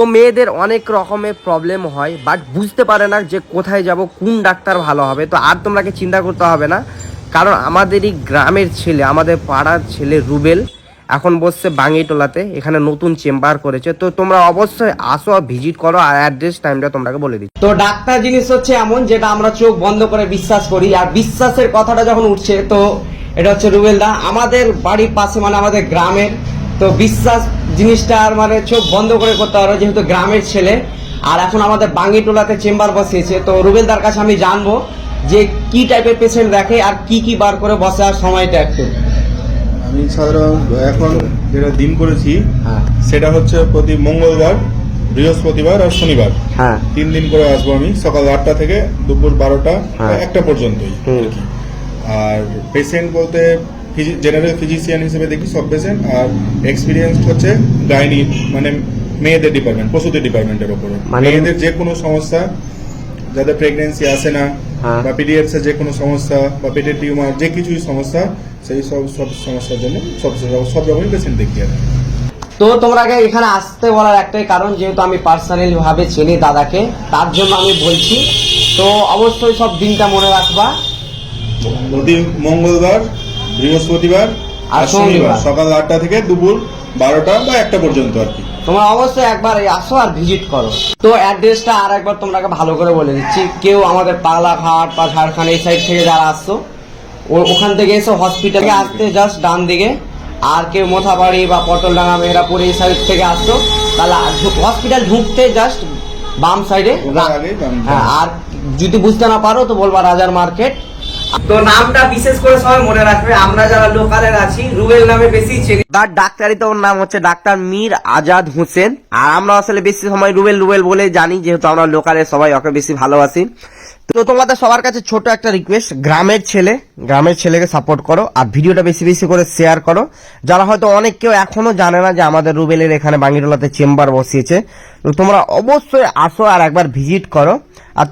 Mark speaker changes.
Speaker 1: তো মেয়েদের অনেক রকমের প্রবলেম হয় বাট বুঝতে পারে না যে কোথায় যাব, কোন ডাক্তার ভালো হবে, তো আর তোমরাকে চিন্তা করতে হবে না। কারণ আমাদেরই গ্রামের ছেলে, আমাদের পাড়ার ছেলে রুবেল এখন বসছে বাঙিটোলাতে, এখানে নতুন চেম্বার করেছে। তো তোমরা অবশ্যই আসো ভিজিট করো, আর অ্যাড্রেস টাইমটা তোমাকে বলে দিচ্ছি। তো ডাক্তার জিনিস হচ্ছে এমন, যেটা আমরা চোখ বন্ধ করে বিশ্বাস করি, আর বিশ্বাসের কথাটা যখন উঠছে, তো এটা হচ্ছে রুবেল দা আমাদের বাড়ির পাশে মানে আমাদের গ্রামের, তো বিশ্বাস জিনিসটা আর মানে চোখ বন্ধ করে করতে পারো যেহেতু গ্রামের ছেলে। আর এখন আমাদের বাঙ্গিটোলাতে চেম্বার বসিয়েছে। তো রুবেলদার কাছে আমি জানব যে কি টাইপের পেশেন্ট দেখে আর কি কি বার করে বসে আর সময়টা একটু।
Speaker 2: আমি সাধারণত এখন যেটা দিন করেছি
Speaker 1: হ্যাঁ।
Speaker 2: সেটা হচ্ছে প্রতি মঙ্গলবার বৃহস্পতিবার আর শনিবার।
Speaker 1: হ্যাঁ।
Speaker 2: তিন দিন করে আসব আমি সকাল আটটা থেকে দুপুর বারোটা
Speaker 1: হ্যাঁ।
Speaker 2: একটা পর্যন্তই। আর পেশেন্ট বলতে জেনারেল ফিজিশিয়ান হিসেবে দেখি সব পেশেন্ট আর এক্সপিরিয়েন্স হচ্ছে গাইনি মানে মেয়েদের ডিপার্টমেন্ট প্রসূতি ডিপার্টমেন্টের ওপরে
Speaker 1: মানে-
Speaker 2: মেয়েদের যে কোনো সমস্যা যাদের প্রেগনেন্সি আসে না
Speaker 1: হ্যাঁ।
Speaker 2: বা পিরিয়ডস এর যে কোনো সমস্যা বা পেটের টিউমার যে কিছুই সমস্যা সেই সব সব সমস্যার জন্য সব সব রকমই পেশেন্ট দেখি আর।
Speaker 1: তো তোমরাকে এখানে আসতে বলার একটাই কারণ যেহেতু আমি পার্সোনালি ভাবে চিনি দাদাকে তার জন্য আমি বলছি তো অবশ্যই সব দিনটা মনে রাখবা
Speaker 2: প্রতি মঙ্গলবার বৃহস্পতিবার
Speaker 1: আর
Speaker 2: শনিবার। সকাল আটটা থেকে দুপুর বারোটা বা একটা পর্যন্ত আর কি।
Speaker 1: তোমরা অবশ্যই একবার এই আসো আর ভিজিট করো। তো অ্যাড্রেসটা আর একবার তোমাকে ভালো করে বলে দিচ্ছি। কেউ আমাদের পাগলাঘাট বা ঝাড়খণ্ড এই সাইড থেকে যারা আসছো ওখান থেকে এসে হসপিটালে আসতে জাস্ট ডান দিকে। আর কেউ মোথাবাড়ি বা পটল পটলডাঙ্গা মেহরাপুর এই সাইড থেকে আসতো তাহলে হসপিটাল ঢুকতে জাস্ট বাম সাইডে হ্যাঁ আর যদি বুঝতে না পারো তো বলবা রাজার মার্কেট। তো নামটা বিশেষ করে সবাই মনে রাখবে। আমরা যারা লোকালের আছি, রুবেল নামে বেশি চিনি। তার ডাক্তারিতে ওর নাম হচ্ছে ডাক্তার মীর আজাদ হোসেন। আর আমরা আসলে বেশি সময় রুবেল রুবেল বলে জানি, যেহেতু আমরা লোকালের সবাই ওকে বেশি ভালোবাসি। তো তোমাদের সবার কাছে ছোট একটা রিকোয়েস্ট গ্রামের ছেলে, গ্রামের ছেলেকে সাপোর্ট করো আর ভিডিওটা বেশি বেশি করে শেয়ার করো। যারা হয়তো অনেক কেউ এখনও জানে না যে আমাদের রুবেলের এখানে বাঙ্গিটোলাতে চেম্বার বসিয়েছে। তো তোমরা অবশ্যই আসো আর একবার ভিজিট করো। আর